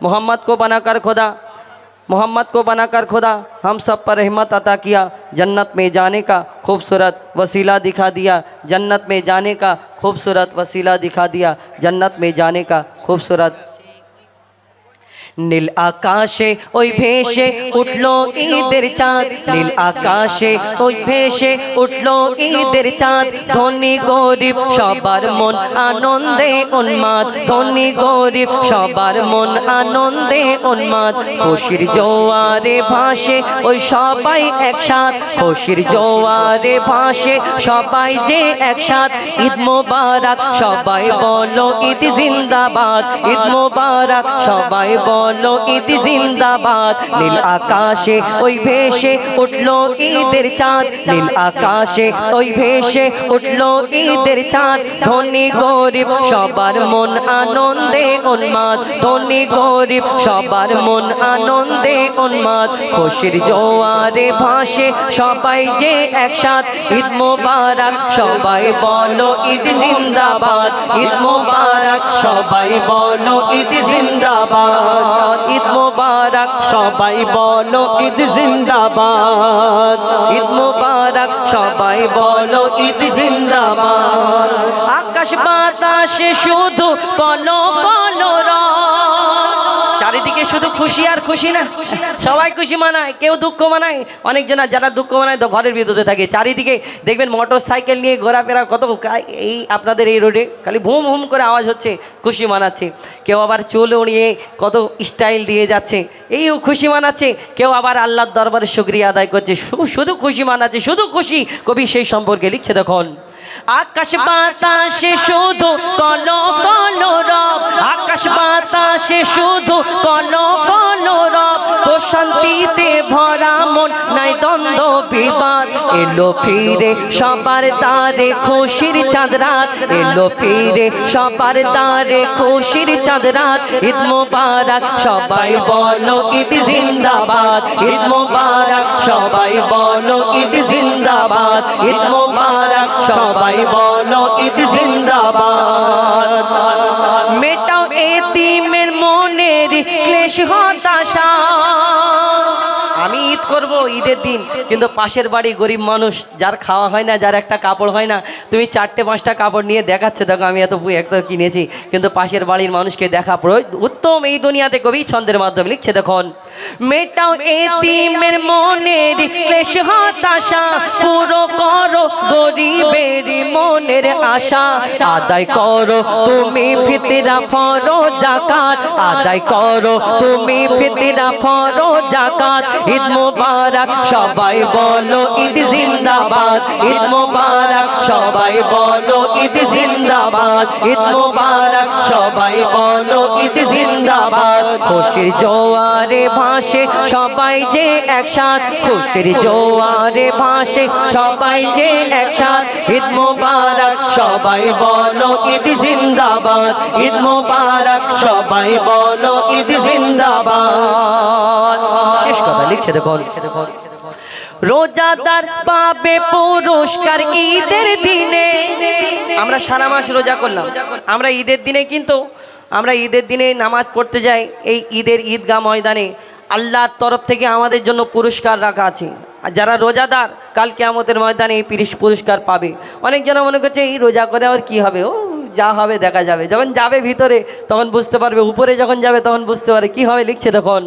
محمد کو بنا کر خدا، محمد کو بنا کر خدا، ہم سب پر رحمت عطا کیا، جنت میں جانے کا خوبصورت وسیلہ دکھا دیا، جنت میں جانے کا خوبصورت وسیلہ دکھا دیا، جنت میں جانے کا خوبصورت নীল আকাশে ওই ভেসে উঠল ঈদের চাঁদ। নীল আকাশে ওই ভেসে উঠল ঈদের চাঁদ। ধনী গরিব সবার মন আনন্দে উন্মাদ। ধনী গরিব সবার মন আনন্দে উন্মাদ। খুশির জোয়ারে ভাসে ওই সবাই একসাথ। খুশির জোয়ারে ভাসে সবাই যে একসাথ। ঈদ মোবারক সবাই বলো ঈদ জিন্দাবাদ। ঈদ মোবারক সবাই বলো ঈদ জিন্দাবাদ। নীল আকাশে ওই ভেসে উঠল ঈদের চাঁদ। নীল আকাশে ওই ভেসে উঠল ঈদের চাঁদ। ধনী গরিব, সবার মন আনন্দে উন্মাদ। ধনী গরিব, সবার মন আনন্দে উন্মাদ। খুশির জোয়ারে ভাসে সবাই যে একসাথ। ঈদ মোবারক, সবাই বলো ঈদ জিন্দাবাদ। ঈদ মোবারক, সবাই বলো ঈদ জিন্দাবাদ। ঈদ মোবারক, সবাই বলো ঈদ জিন্দাবাদ। ঈদ মোবারক, সবাই বলো ঈদ জিন্দাবাদ। আকাশ বাতাসে শুধু কলম কলো চারিদিকে শুধু খুশি আর খুশি না। সবাই খুশি মানায়, কেউ দুঃখ মানায়। অনেকজন যারা দুঃখ মানায় তো ঘরের ভিতরে থাকে। চারিদিকে দেখবেন মোটর সাইকেল নিয়ে ঘোরাফেরা কত এই আপনাদের এই রোডে খালি ভুম ভুম করে আওয়াজ হচ্ছে, খুশি মানাচ্ছে। কেউ আবার চুল উড়িয়ে কত স্টাইল দিয়ে যাচ্ছে। এইও খুশি মানাচ্ছে। কেউ আবার আল্লাহর দরবারে শুক্রিয়া আদায় করছে। শুধু খুশি মানাচ্ছে, শুধু খুশি। কবি সেই সম্পর্কে লিখছে দেখুন। আকাশ বাতাসে শুধু কলো কলো রব। আকাশ বাতাসে শুধু কলো কলো রব। প্রশান্তিতে ভরা মন, নাই দ্বন্দ্ব, বিবাদ। এলো ফিরে সবার দ্বারে খুশির চাঁদ রাত। এলো ফিরে সবার দ্বারে খুশির চাঁদ রাত। ঈদ মোবারক, সবাই বলো ঈদ জিন্দাবাদ। ঈদ মোবারক, সবাই বলো ঈদ জিন্দাবাদ। ঈদ মোবারক, সবাই বলো ঈদ জিন্দাবাদ। ঈদের দিন। কিন্তু পাশের বাড়ি গরিব মানুষ যার খাওয়া হয় না যার একটা কাপড় হয় না তুমি চারটে পাঁচটা কাপড় নিয়ে দেখাচ্ছে দেখো আমি এত বই একটা কিনেছি। কিন্তু পাশের বাড়ির মানুষকে দেখা উত্তম এই দুনিয়াতে কবি ছন্দের মাধ্যমে লিখছে দেখুন। মেটাও এতিমের মনের ক্লেশ হতাশা পুরো করো গরিবের মনের আশা। আদায় করো তুমি ফিতরা ফরো জাকাত। আদায় করো তুমি ফিতরা ফরো জাকাত। ঈদ মোবারক। সবাই বলো ঈদ জিন্দাবাদ ঈদ মোবারক সবাই বলো ঈদ জিন্দাবাদ, ঈদ মোবারক, সবাই বলো ঈদ জিন্দাবাদ। খুশির জোয়ারে ভাসে সবাই যে একসাথ, খুশির জোয়ারে ভাসে সবাই যে একসাথ। ঈদ মোবারক, সবাই বলো ঈদ জিন্দাবাদ। ঈদ মোবারক, সবাই বলো ঈদ জিন্দাবাদ। শেষ কথা, লিখছে দেখুন। রোজাদার পাবে পুরস্কার ঈদের দিনে। আমরা সারা মাস রোজা করলাম। আমরা ঈদের দিনে কিন্তু, আমরা ঈদের দিনে নামাজ পড়তে যাই, এই ঈদের ঈদগাহ ময়দানে আল্লাহর তরফ থেকে আমাদের জন্য পুরস্কার রাখা আছে। আর যারা রোজাদার, কাল কেয়ামতের ময়দানে এই পিরিশ পুরস্কার পাবে। অনেকজন মনে করছে, এই রোজা করে আবার কি হবে? ও, যা হবে দেখা যাবে। যখন যাবে ভিতরে, তখন বুঝতে পারবে, উপরে যখন যাবে, তখন বুঝতে পারবে, কি হবে লিখছে তখন।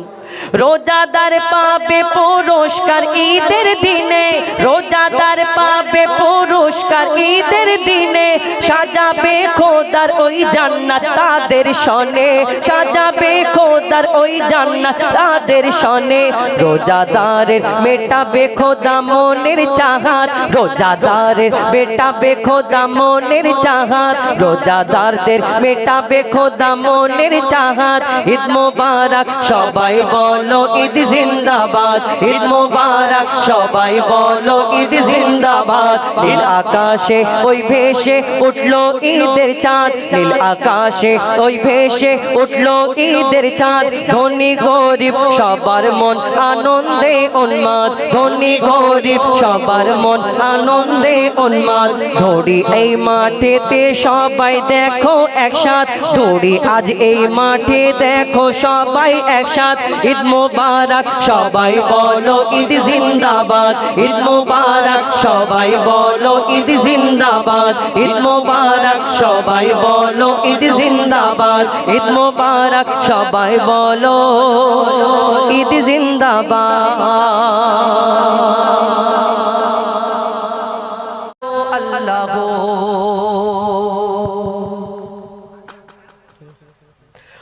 রোজাদার পাবে পুরস্কার ঈদের দিনে, রোজাদার পাবে পুরস্কার ঈদের দিনে, সাজাবে খোদার ওই জান্নাত তাদের সনে, সাজাবে খোদার ওই জান্নাত তাদের সনে। রোজাদারের মেটাবে খোদা মনের চাহাত, রোজাদারের মেটাবে খোদা মনের চাহাত, রোজাদারদের মেটাবে খোদা মনের চাহাত। ঈদ মোবারক সবাই বলো ঈদ জিন্দাবাদ, ঈদ মোবারক, সবাই বলো ঈদ জিন্দাবাদ। নীল আকাশে ওই ভেসে উঠল ঈদের চাঁদ, নীল আকাশে ওই ভেসে উঠল ঈদের চাঁদ। ধনী গরিব, সবার মন আনন্দে উন্মাদ। ধনী গরিব, সবার মন আনন্দে উন্মাদ। ধরি এই মাঠেতে সবাই দেখো একসাথ। ধরি আজ এই মাঠে দেখো সবাই একসাথ। ঈদ মোবারক, সবাই বলো ঈদ জিন্দাবাদ। ঈদ মোবারক, সবাই বলো ঈদ জিন্দাবাদ। ঈদ মোবারক, সবাই বলো ঈদ জিন্দাবাদ। ঈদ মোবারক, সবাই বলো ঈদ জিন্দাবাদ।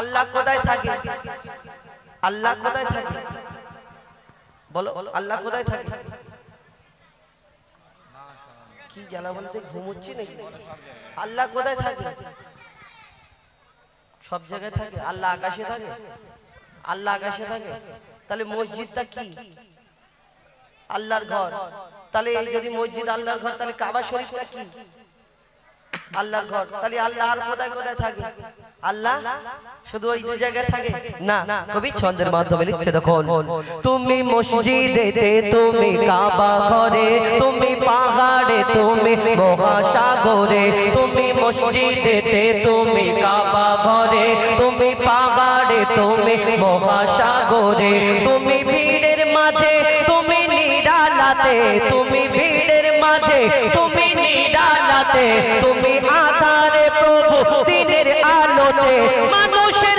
আল্লাহ কোথায় থাকে? আল্লাহ কোথায় থাকে? বলো, আল্লাহ কোথায় থাকে? কি জ্বালা বলতে ঘুমোচ্ছি নাকি? আল্লাহ কোথায় থাকে? সব জায়গায় থাকে। আল্লাহ আকাশে থাকে? আল্লাহ আকাশে থাকে? তাহলে মসজিদটা কি? আল্লাহর ঘর। তাহলে যদি মসজিদ আল্লাহর ঘর, তাহলে কাবা শরীফটা কি? আল্লাহর ঘর। তাহলে আল্লাহ আর কোথায় কোথায় থাকে? আল্লাহ শুধু ওই দুই জায়গায় থাকে? না কবি ছন্দের মাধ্যমে লিখছে দেখুন। তুমি মসজিদেতে তুমি কাবা ঘরে তুমি পাহাড়ে তুমি মহাসাগরে তুমি মসজিদেতে তুমি কাবা ঘরে তুমি পাহাড়ে তুমি মহাসাগরে তুমি তুমি নিরালাতে তুমি ভিড়ের মাঝে তুমি নিরালাতে তুমি আধারে প্রভু দিনের আলোতে মানুষের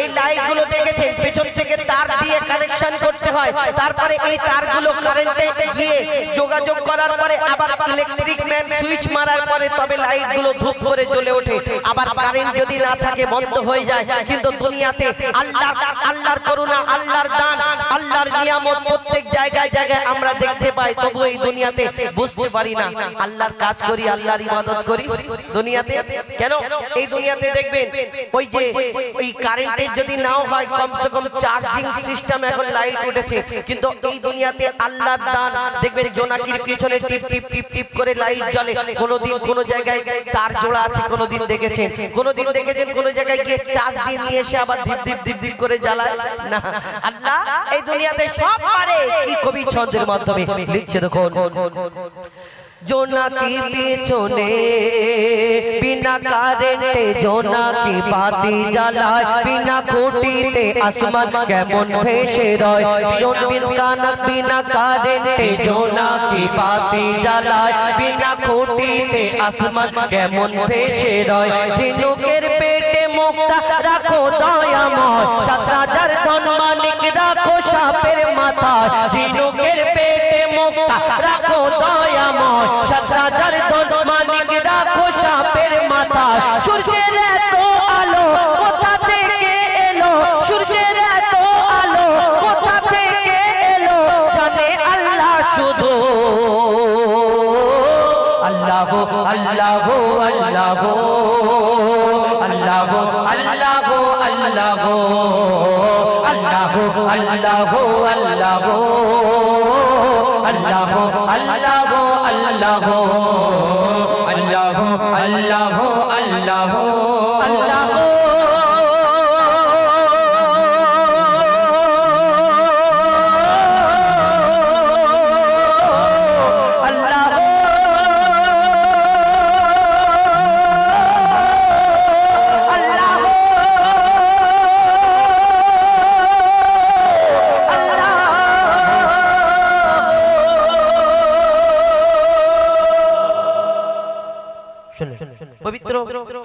এই লাইটগুলো দেখেছেন? পেছন থেকে তার দিয়ে কানেকশন করতে হয়। তারপরে এই তারগুলো কারেন্টে গিয়ে যোগাযোগ করার পরে আবার ইলেকট্রিক ম্যান সুইচ মারার পরে তবে লাইটগুলো ধূপ করে জ্বলে ওঠে। আবার কারেন্ট যদি না থাকে, বন্ধ হয়ে যায়। কিন্তু দুনিয়াতে আল্লাহ আল্লাহর করুণা, আল্লাহর দান, আল্লাহর নিয়ামত প্রত্যেক জায়গায় জায়গায় আমরা দেখতে পাই। তবু এই দুনিয়াতে বুঝতে পারি না। আল্লাহর কাজ করি, আল্লাহর ইবাদত করি। দুনিয়াতে? কেন? এই দুনিয়াতে দেখবেন, ওই যে, ওই কারেন্টের যদি নাও হয়, কমসে কম চার্জিং সিস্টেম এখন লাইট উঠেছে কিন্তু এই দুনিয়াতে আল্লাহর দান। দেখবেন জোনাকির পিছনে টিপ টিপ টিপ টিপ করে লাইট জ্বলে। কোনোদিন কোনো জায়গায় তার জোড়া আছে, কোনোদিন দেখেছেন। কোনোদিন দেখেছেন কোনো জায়গায় গিয়ে চার্জ দিয়ে নিয়ে এসে আবার ধীপ ধীপ ধীপ ধীপ করে জ্বালায়? না। আল্লাহ এই দুনিয়াতে সব পারে। কি কবি ছন্দের মাধ্যমে লিখছে দেখুন। জোনাকি পিছনে, বিনা কারেন্টে জোনাকি বাতি জ্বালায়, বিনা খুঁটিতে আসমান কেমন ভেসে বিনা কারেন্টে জোনাকি বাতি জ্বালায়, বিনা খুঁটিতে আসমান কেমন ভেসে রয়। ঝিনুকের পেটে মুক্তা রাখো দয়াময় সাত হাজার ধন মানিক রাখো সাপের মাথায় ঝিনুকের পেটে মুক্তা, রাখো দয়াময় সাত হাজার ধন মানিক রাখো সাপের মাথায় সূর্যের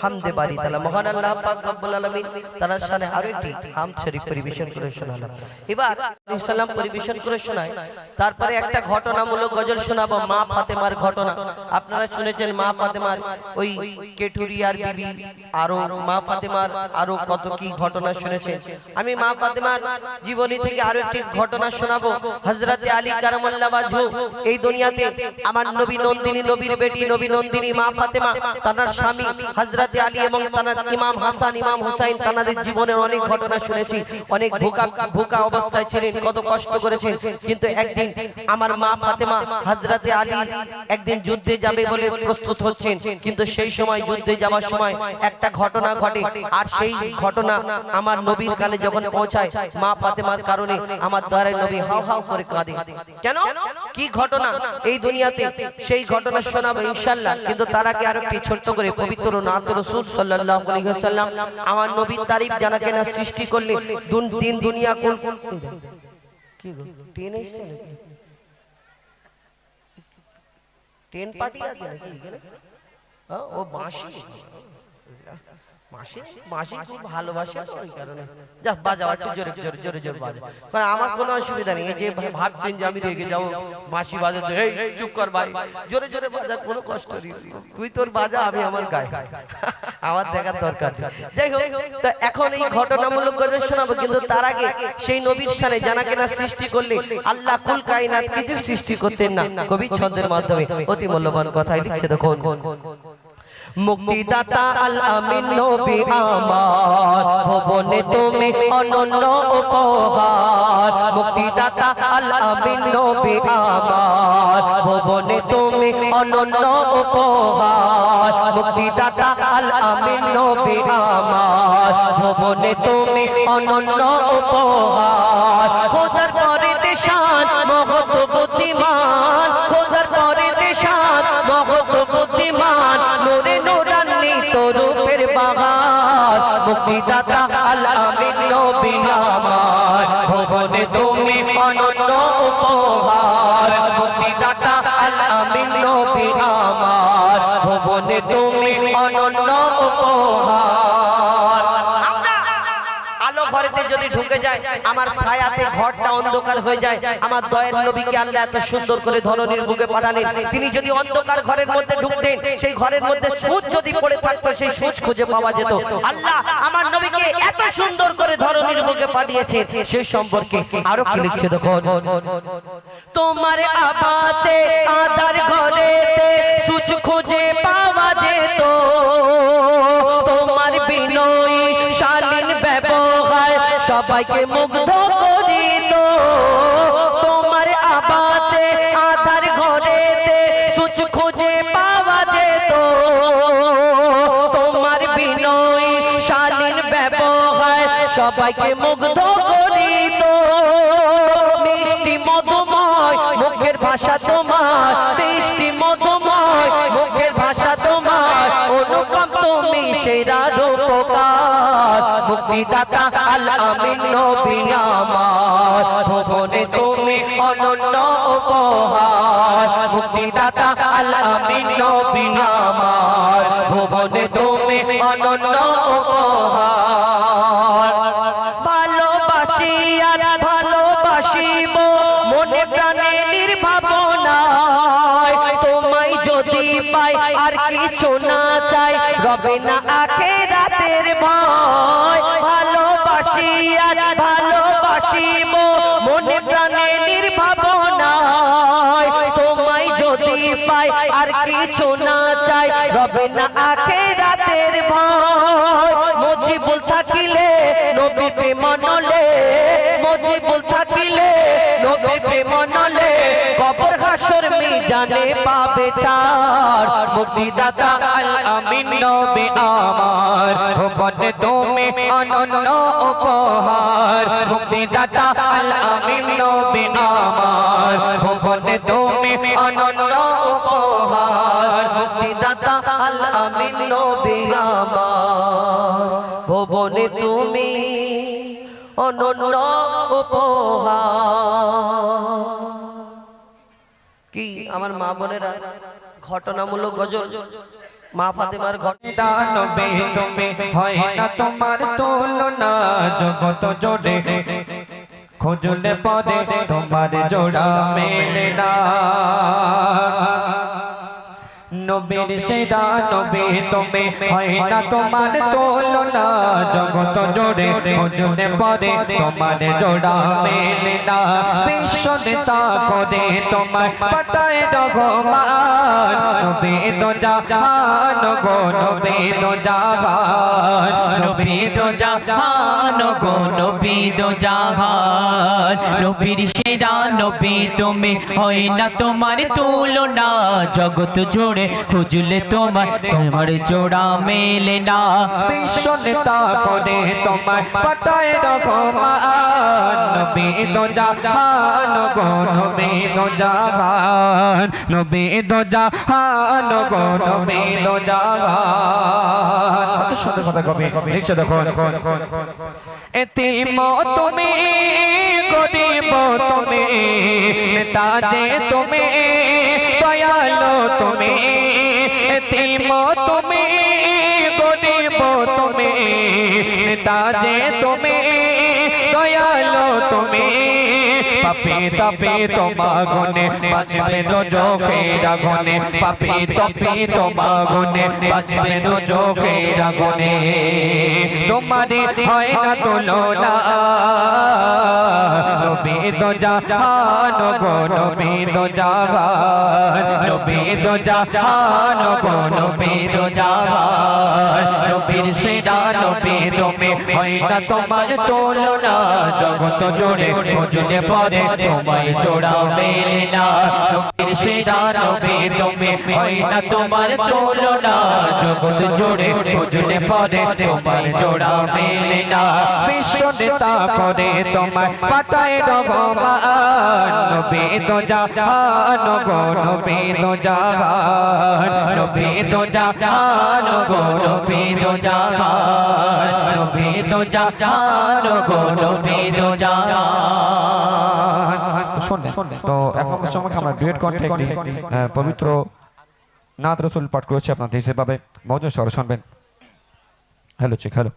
হামদে বাড়ি তালা। মহান আল্লাহ পাক রব্বুল আলামিন তার একটি হাম শরীফ পরিবেশন করে শোনালাম এবার সালাম পরিবেশন করে শোনায় তারপরে একটা ঘটনামূলক গজল শোনাবো, মা ফাতেমার ঘটনা। আপনারা শুনেছেন মা ফাতেমার ওই কেটুরিয়ার বিবি, আরও মা ফাতেমার আরও কত কি ঘটনা শুনেছেন আমি মা ফাতেমার জীবনী থেকে আরও একটি ঘটনা শোনাবো। হযরতে আলী কারামাল্লাহ বাজু এই দুনিয়াতে আমার নবী নন্দিনী, নবীর বেটি, নবী নন্দিনী মা ফাতেমা তানার স্বামী হযরতে আলী এবং তানার ইমাম হাসান, ইমাম হুসাইন তানাদের জীবনের অনেক ঘটনা শুনেছি। অনেক ভুকা ভুকা অবস্থায় ছিলেন, কত কষ্ট করেছেন। কিন্তু একদিন আমার মা ফাতেমা হযরতে আলী একদিন যুদ্ধে যাবে বলে প্রস্তুত হচ্ছেন। কিন্তু সেই সময় যুদ্ধে যাওয়ার সময় একটা ঘটনা ঘটে। আর সেই ঘটনা আমার নবীর কানে যখন পৌঁছায়, মা ফাতেমার কারণে আমার দয়ার নবী হাও হাও করে কাঁদে। কেন? কি ঘটনা? এই দুনিয়াতে সেই ঘটনা শোনাবো ইনশাআল্লাহ। কিন্তু তার আগে আরও একটি ছোট্ট করে পবিত্র নাথ নাত রসুল সাল্লাহ সাল্লাম আমার নবীর তারিফ জানা কেনা সৃষ্টি করলে তিন দুনিয়া কোন ট্রেন পার্টি আছে ও বাঁশি? মাসি মাসি খুব ভালোবাসে তো ওই কারণে। যা বাজাও একটু জোরে জোরে জোরে জোরে বাজা কারণ আমার কোনো অসুবিধা নেই যে ভাবছেন যে আমি রেগে যাব মাসি বাজাতে এই চুপ কর ভাই জোরে জোরে বাজা কোনো কষ্ট নেই। তুই তোর বাজা আমি আমার গায়ে। আমার দেখার দরকার। যাই হোক তো এখন এই ঘটনামূলক গজল শোনাবো কিন্তু তার আগে সেই নবীর স্থানে জানা কেনা সৃষ্টি করলে আল্লাহ কুল কায়নাত কিছু সৃষ্টি করতেন না। কবি ছন্দের মাধ্যমে অতি মূল্যবান কথাই লিখছে দেখুন। মুক্তিদাতা আল আমিন নবী আমার, ভবনে তুমি অনন্য উপহার। মুক্তিদাতা আল আমিন নবী আমার, ভবনে তুমি অনন্য উপহার। মুক্তিদাতা আল আমিন নবী আমার, ভবনে তুমি অনন্য উপহার। খোদার পরে দেশান মহৎ বুদ্ধিমান, খোদার পরে দেশান মহৎ বুদ্ধিমান। রূপের বাগান, মুক্তিদাতা আল আমিন নবী আমার। ভবনে তুমি অনন্য উপহার, মুক্তিদাতা আল আমিন নবী আমার। ভবনে তুমি অনন্য উপহার। যদি ঢুকে যায়, আমার ছায়াতে ঘরটা অন্ধকার হয়ে যায়। আমার দয়ের নবীকে আল্লাহ এত সুন্দর করে ধরনীর বুকে পাঠালেন। তিনি যদি অন্ধকার ঘরের মধ্যে ঢুকতেন, সেই ঘরের মধ্যে সুচ যদি পড়ে থাকতো, সেই সুচ খুঁজে পাওয়া যেত। আল্লাহ আমার নবীকে এত সুন্দর করে ধরনীর বুকে পাঠিয়েছে সেই সম্পর্কে আরও কি লিখছে দেখো তোমার আবাতে আদার ঘরেতে সুচ খুঁজে পাওয়া যেত। সবাইকে মুগ্ধ করে তোমার আবাতে আধার ঘরেতে সুচ খুঁজে পাওয়া যেত। তোমার বিনয় শালীন ব্যবহার সবাইকে মুগ্ধ করিত মিষ্টি, মধুময় মুখের ভাষা মুক্তিদাতা আল আমিন নবী আমার। ভুবনে তুমি অনন্য উপহার। মুক্তিদাতা আল আমিন নবী আমার। ভুবনে তুমি অনন্য উপহার। আখে রাতের ভয়, মজিবুল থাকিলে নবী প্রেম নলে, মজিবুল থাকিলে নবী প্রেম নলে, কবর হাসর মিজানে পাবে চার মুক্তিদাতা আল আমিন নবী আমার, ভুবনে তুমি অনন্য উপহার, মুক্তিদাতা আল আমিন নবী আমার, ভুবনে তুমি অনন্য উপহার। মুক্তিদাতা আল আমিন নবী ভুবনে তুমি অনন্য উপহার। কি আমার মা বোনেরা, ঘটনামূলক গজল? মা ফাতেমার ঘটনা দানবে তুমি হয় না তোমার তুলনা, জগত জোড়ে খুঁজলে পদে তোমার জোড়া মেলে না। নবীর সেরা নবী তুমি হয় না তোমার তুলনা। জগত জোড়ে খুঁজলে পদে তোমার জোড়া মেলে। না বিশ্ব নেতা করে তোমার পাতায় রঘমান। নবী তো জাহান গো নবী তো জাহান নবী তো জাহান গো নবী তো জাহান নবীর সেরা নবী তুমি হয় না তোমার তুলনা। জগৎ জোড়ে খুঁজলে তোমার তোমার জোড়া মেলে না। বিশ্ব নেতা করে তোমার পাতায় রঘমান। নবী নবী তো নবী তো নবী তো দেখো এতিম তুমি গরিব তুমি তাজে তুমি দয়ালো তুমি এতিম তুমি গরিব তুমি তাজে তুমি দয়ালো তুমি পাপি তাপি তোমা গুনে বাঁচবে দো চোখের আগুনে। পাপি তাপি তোমা গুনে বাঁচবে দো চোখের আগুনে। তোমারে হয় না তুলনা। নবী তো জাহান গো নবী তো জাহান। নবী তো জাহান গো নবী তো জাহান। নবীর সেরা নবী তুমি হয় না তোমার তুলনা। জগৎ জোড়ে খুঁজলে পরে তোমায় জোড়া মেলে না। নবীর সেরা নবী তুমি, হয় না তোমার তুলনা। জগৎ জোড়ে খুঁজলে পরে তোমায় জোড়া মেলে না। বিশ্ব নেতা করে তোমার পাতায় রঘমান নবী তো জাহান গো, নবী তো জাহান। নবী তো জাহান গো, নবী শুনলেন তো এখন সময় আমরা ডুয়েট কণ্ঠে একটি পবিত্র নাথ রসুল পাঠ করেছি আপনাদের হিসেবে। মজুর স্বর শুনবেন। হ্যালো চেক হ্যালো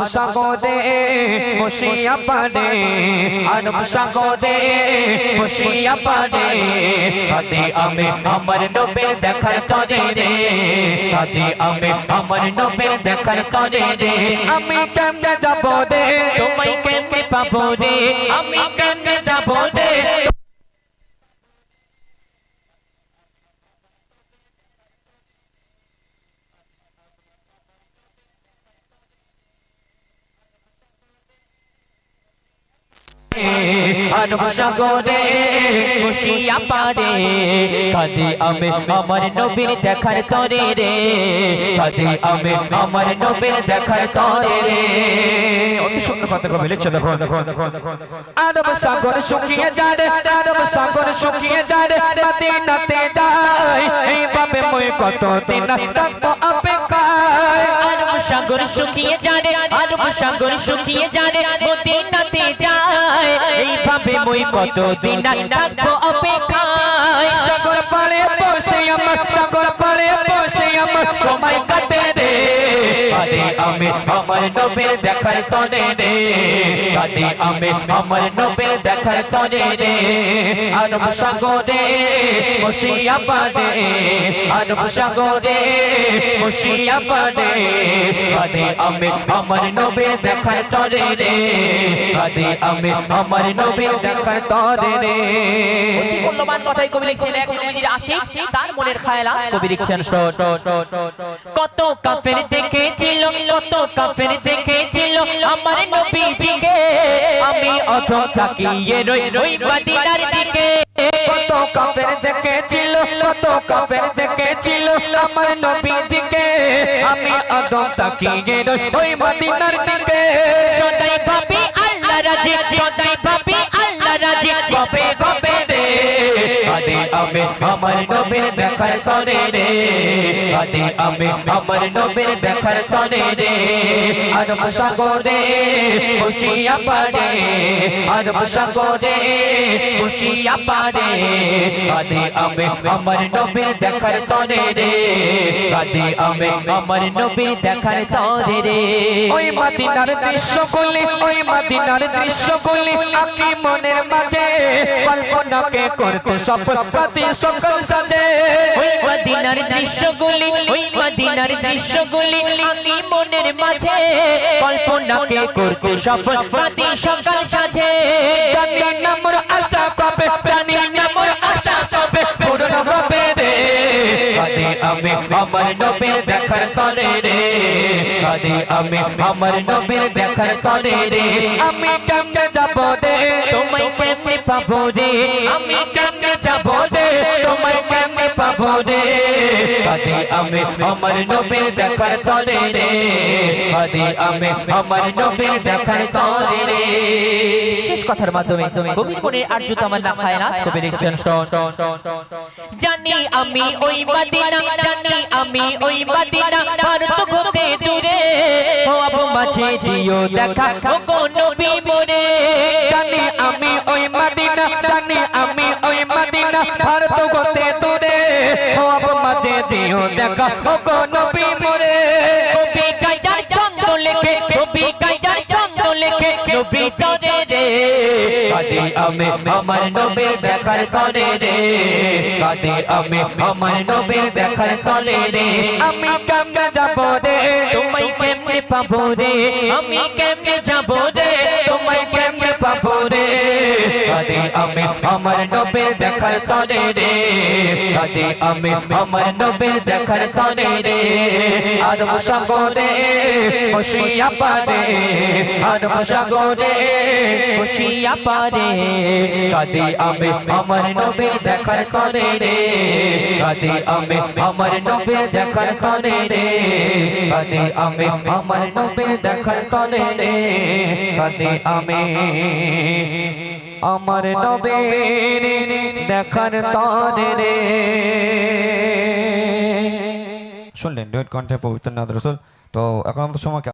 আরব সাগরে বসিয়া পারে আরব সাগরে বসিয়া পারে কাঁদে আমি আমার নবীর দেখার তরে রে কাঁদে আমি আমার নবীর দেখার তরে রে আমি কেমনে যাব রে তোমায় কেমনে পাবো রে আমি কেমনে যাব রে আরব সাগরে বসিয়া পারে কাঁদে আমি আমার নবীর দেখার তরে রে কাঁদে আমি আমার নবীর দেখার তরে রে অতি সুন্দর কথা কবি লিখছে দেখো আরব সাগর শুকিয়ে যায় আরব সাগর শুকিয়ে যায়, মদিনাতে যায়। এইভাবে মই কত দিন থাকব অপেক্ষায়। আরব সাগর শুকিয়ে যায় আরব সাগর শুকিয়ে যায়, মদিনাতে যায়। এইভাবে মই কত দিন থাকব অপেক্ষায়। সাগর পাড়ে বসে আমার সাগর পাড়ে বসে আমার সময় কাটে রে। কাঁদে আমি আমার নবীর দেখার তরে রে। কাঁদে আমি আমার নবীর দেখার তরে রে। আরব সাগরে বসিয়া পারে আরব সাগরে বসিয়া পারে কাঁদে আমি আমার নবীর দেখার তরে রে। কাঁদে আমি আমার নবীর দেখার তরে রে মূল্যবান কথাই কবি লিখছেন এক নবীজির আশিক তার মনের খায়ালা কবি লিখছেন কত কাফের দেখেছিল কত কাফের দেখেছিল আমার নবীজিকে আমি অথম তাকিয়ে রই রই মদিনার দিকে। কত কাফের দেখেছিল কত কাফের দেখেছিল আমার নবীজিকে আমি অথম তাকিয়ে রই ওই মদিনার দিকে। সদাই ভাবি রাজি সদাই ভাবি আল্লাহ রাজি কবে কবে আমি আমার নবীর দেখার তরে রে। আদে আমি আমার নবীর দেখার তরে রে। আরব সাগরে বসিয়া পারে, আরব সাগরে বসিয়া পারে। আদে আমি আমার নবীর দেখার তরে রে। আদে আমি আমার নবীর দেখার তরে রে। ওই মদিনার দৃশ্যগুলি, ওই মদিনার দৃশ্যগুলি আকি মনের মাঝে। কল্পনাকে করতে সফল প্রতি সকল সাজে, ওই মদিনার দৃশ্যগুলি, ওই মদিনার দৃশ্যগুলি আমি মনের মাঝে কল্পনাকে করতে সফল। প্রতি সকল সাজে জানি না মোর আশা পাবে জানি না মোর আশা পাবে পূরণ হবে রে। কাদে আমি আমার নবীর দেখার তরে রে। কাদে আমি আমার নবীর দেখার তরে রে। আমি কেমনে যাব রে? তোমায় কেমনে পাবো রে? আমি কেমনে যাব রে? তোমায় কেমনে পাবো রে আমি আমার দেখার রে আমি আমার দেখার রে। শেষ কথার মাধ্যমে কবির মনের আর্য তামান্না খায়ালা কবি লিখছেন জানি আমি ওই মদিনা, জানি আমি ওই মদিনা দূরে। দিও দেখা, ও নবী মোরে জানি আমি ওই মদিনা, জানি আমি ওই মদিনা দেখা ও নবী মোরে। কবি কাইজার ছন্দ লেখে, কবি কাইজার ছন্দ লেখে, নবী তরে রে। কাদে আমি আমার নবীর দেখার তরে রে। কাদে আমি আমার নবীর দেখার তরে রে। আমি কেমনে যাব রে? তোমায় কেমনে পাবো রে? আমি কেমনে যাব রে? তোমায় কেমনে পাবো রে। কাদে আমি আমার নবীর দেখার তরে রে। কাদে আমি আমার নবীর দেখার তরে রে। আরব সাগরে বসিয়া পারে। আরব সাগরে বসিয়া পারে। কাদে আমি আমার নবীর দেখার তরে রে। কাদে আমি আমার নবীর দেখার তরে রে। কাদে আমি আমার নবীর দেখার তরে রে। কাদে আমি আমার নবীর দেখার তানে রে। শুনলেন ডুয়েট কণ্ঠে পবিত্র নাদ রসুল। তো এখন আমাদের সময়